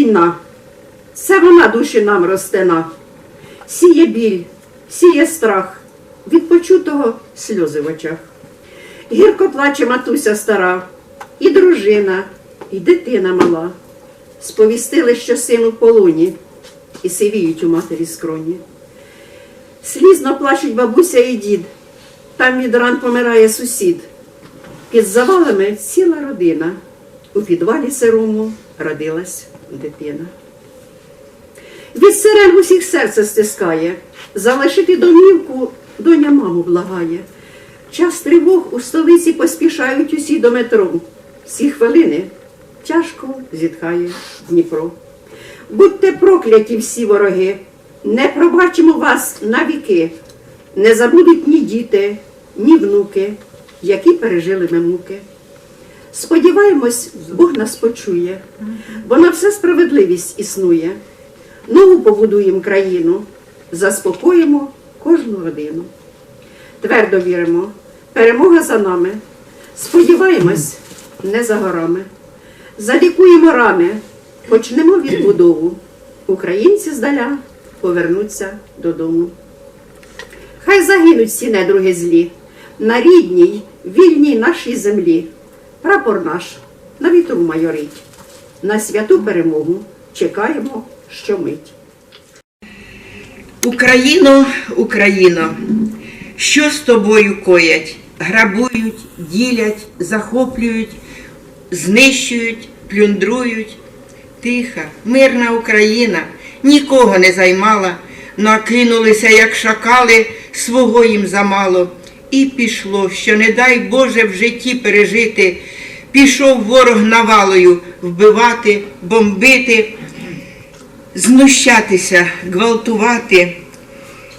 Війна. Це вона душі нам розтина. Сіє біль, сіє страх, від почутого сльози в очах. Гірко плаче матуся стара, і дружина, і дитина мала. Сповістили, що син у полоні, і сивіють у матері скроні. Слізно плачуть бабуся і дід, там від ран помирає сусід. Під завалами ціла родина. У підвалі сирому родилась дитина. Від сирен усіх серце стискає, залишити домівку доня маму благає. Час тривог у столиці поспішають усі до метро. Всі хвилини тяжко зітхає Дніпро. Будьте прокляті всі вороги, не пробачимо вас на віки, не забудуть ні діти, ні внуки, які пережили ми муки. Сподіваємось, Бог нас почує, бо на все справедливість існує. Нову побудуємо країну, заспокоїмо кожну родину. Твердо віримо, перемога за нами. Сподіваємось, не за горами. Залікуємо рани, почнемо відбудову. Українці здаля повернуться додому. Хай загинуть всі недруги злі на рідній, вільній нашій землі. Прапор наш на вітру майорить. На святу перемогу чекаємо щомить. Україно, Україно, що з тобою коять? Грабують, ділять, захоплюють, знищують, плюндрують. Тиха, мирна Україна нікого не займала, накинулися, як шакали, свого їм замало. І пішло, що не дай Боже в житті пережити. Пішов ворог навалою вбивати, бомбити, знущатися, гвалтувати,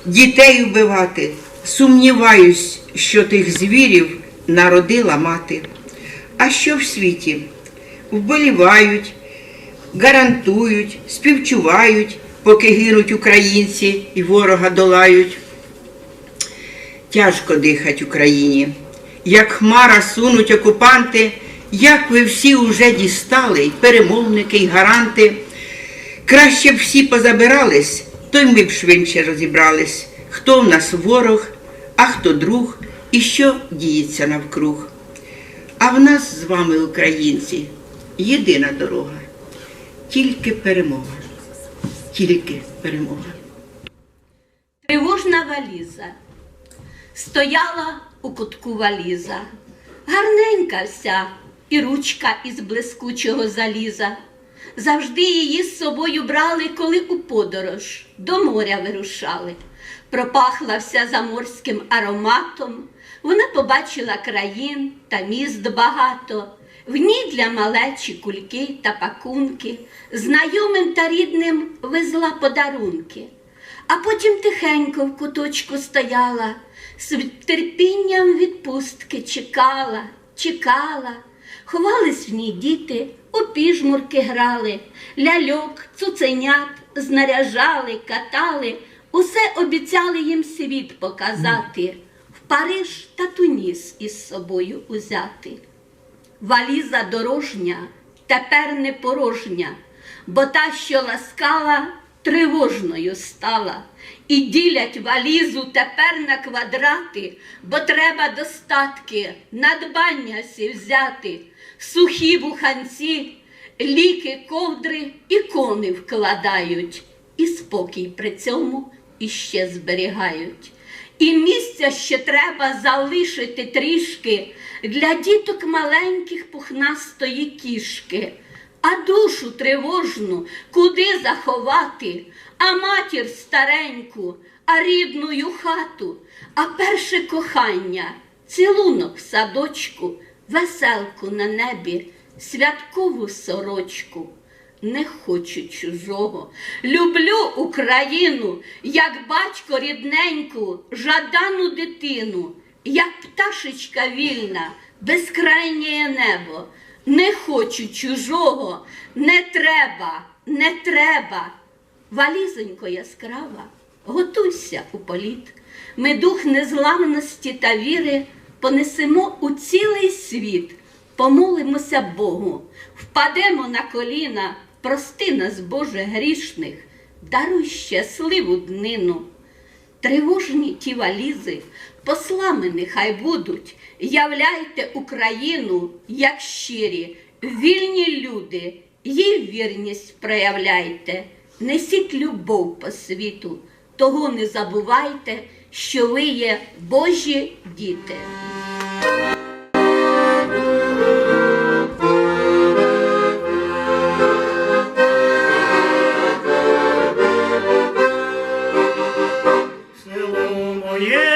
дітей вбивати. Сумніваюсь, що тих звірів народила мати. А що в світі? Вболівають, гарантують, співчувають, поки гинуть українці і ворога долають. Тяжко дихать Україні. Як хмара сунуть окупанти, як ви всі уже дістали, і перемовники, і гаранти. Краще б всі позабирались, то й ми б швидше розібрались, хто в нас ворог, а хто друг, і що діється навкруг. А в нас з вами, українці, єдина дорога, тільки перемога, тільки перемога. Тривожна валіза. Стояла у кутку валіза, гарненька вся, і ручка із блискучого заліза. Завжди її з собою брали, коли у подорож до моря вирушали. Пропахла вся заморським ароматом. Вона побачила країн та міст багато. В ній для малечі кульки та пакунки, знайомим та рідним везла подарунки. А потім тихенько в куточку стояла, з терпінням відпустки чекала, чекала. Ховались в ній діти, у піжмурки грали, ляльок, цуценят знаряжали, катали, усе обіцяли їм світ показати, в Париж та Туніс із собою узяти. Валіза дорожня тепер не порожня, бо та, що ласкала, тривожною стала. І ділять валізу тепер на квадрати, бо треба достатки, надбання сі взяти, сухі буханці, ліки, ковдри, ікони вкладають, і спокій при цьому іще зберігають. І місця ще треба залишити трішки для діток маленьких пухнастої кішки, а душу тривожну куди заховати, а матір стареньку, а рідную хату, а перше кохання, цілунок в садочку, веселку на небі, святкову сорочку. Не хочу чужого, люблю Україну, як батько рідненьку, жадану дитину, як пташечка вільна, безкрайнє небо. Не хочу чужого, не треба, не треба. Валізонько яскрава, готуйся у політ. Ми дух незламності та віри понесемо у цілий світ, помолимося Богу, впадемо на коліна, прости нас, Боже, грішних, даруй щасливу днину. Тривожні ті валізи, послами нехай будуть, являйте Україну, як щирі, вільні люди, їй вірність проявляйте, несіть любов по світу, того не забувайте, що ви є Божі діти. Село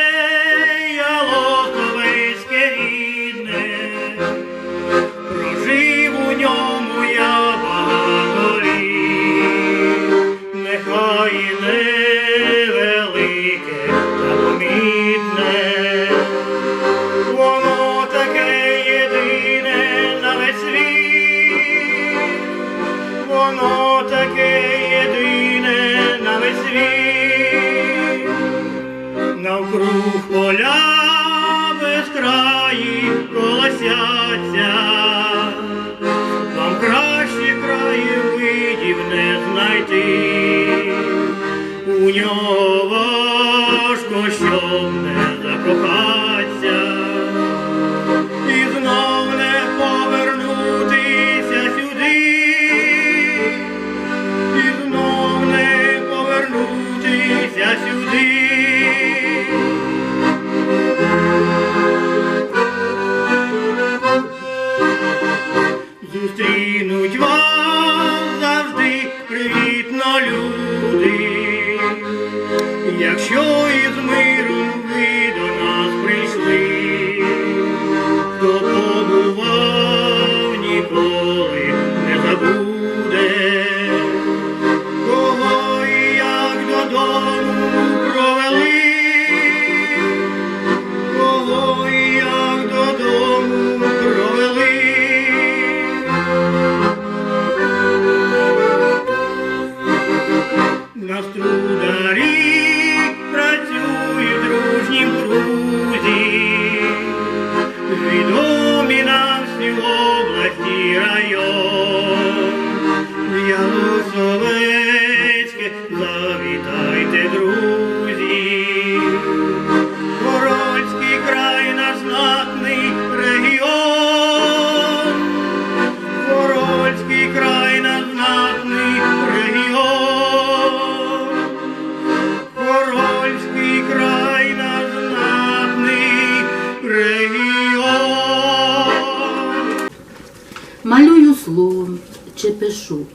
Навкруг поля безкраї колосяться, вам кращих краєвидів не знайти, у нього важко, щоб не закохатися, якщо пишу,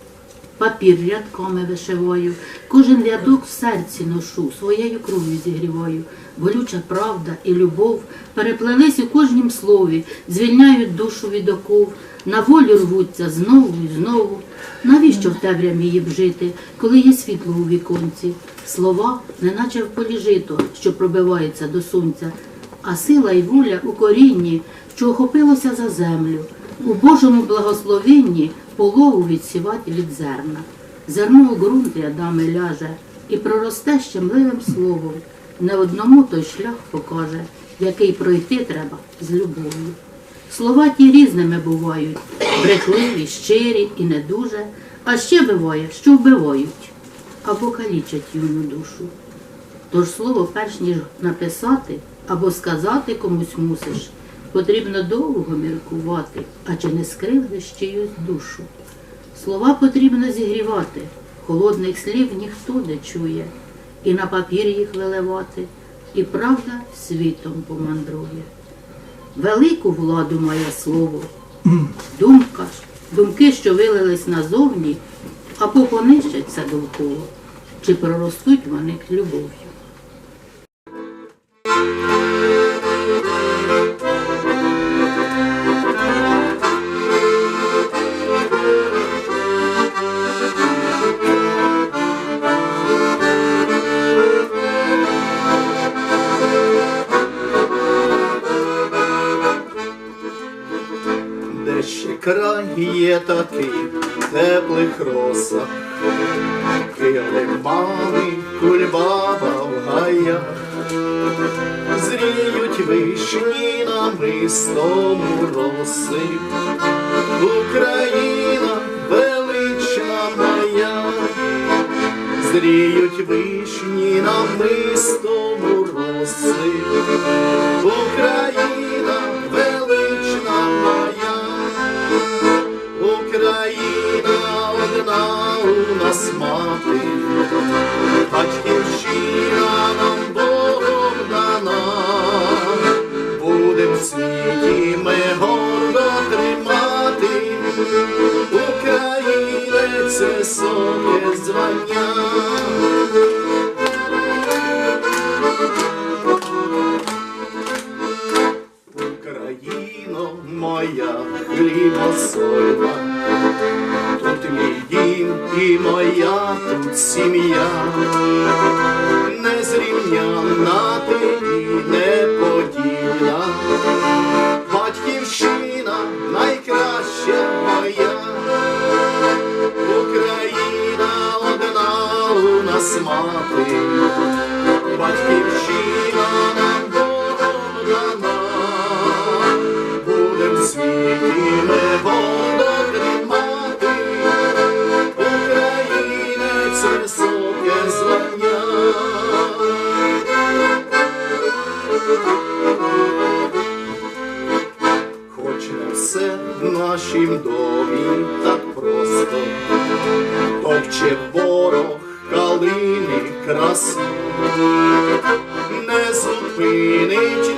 папір рядками вишиваю, кожен рядок в серці ношу, своєю кров'ю зігріваю. Болюча правда і любов переплелись у кожнім слові, звільняють душу від оков, на волю рвуться знову і знову. Навіщо в темряві її вжити, коли є світло у віконці? Слова, неначе в полі жито, що пробивається до сонця, а сила й воля у корінні, що охопилося за землю, у Божому благословенні полову відсівати від зерна. Зерно у ґрунт рядами ляже і проросте щемливим словом. Не одному той шлях покаже, який пройти треба з любов'ю. Слова ті різними бувають, брехливі, щирі і не дуже, а ще буває, що вбивають або калічать юну душу. Тож слово, перш ніж написати або сказати комусь мусиш, потрібно довго міркувати, а чи не скривдиш чиюсь душу. Слова потрібно зігрівати, холодних слів ніхто не чує, і на папір їх виливати, і правда світом помандрує. Велику владу має слово, думка, думки, що вилились назовні, або понищаться довкола, чи проростуть вони любов'ю. є таких теплих росах, килимани, кульбаба в гаях, зріють вишні на мистому роси, Україна велична моя, зріють вишні на мистому роси. Хоч не все в нашім домі так просто, топче ворог калини красу, не зупинить.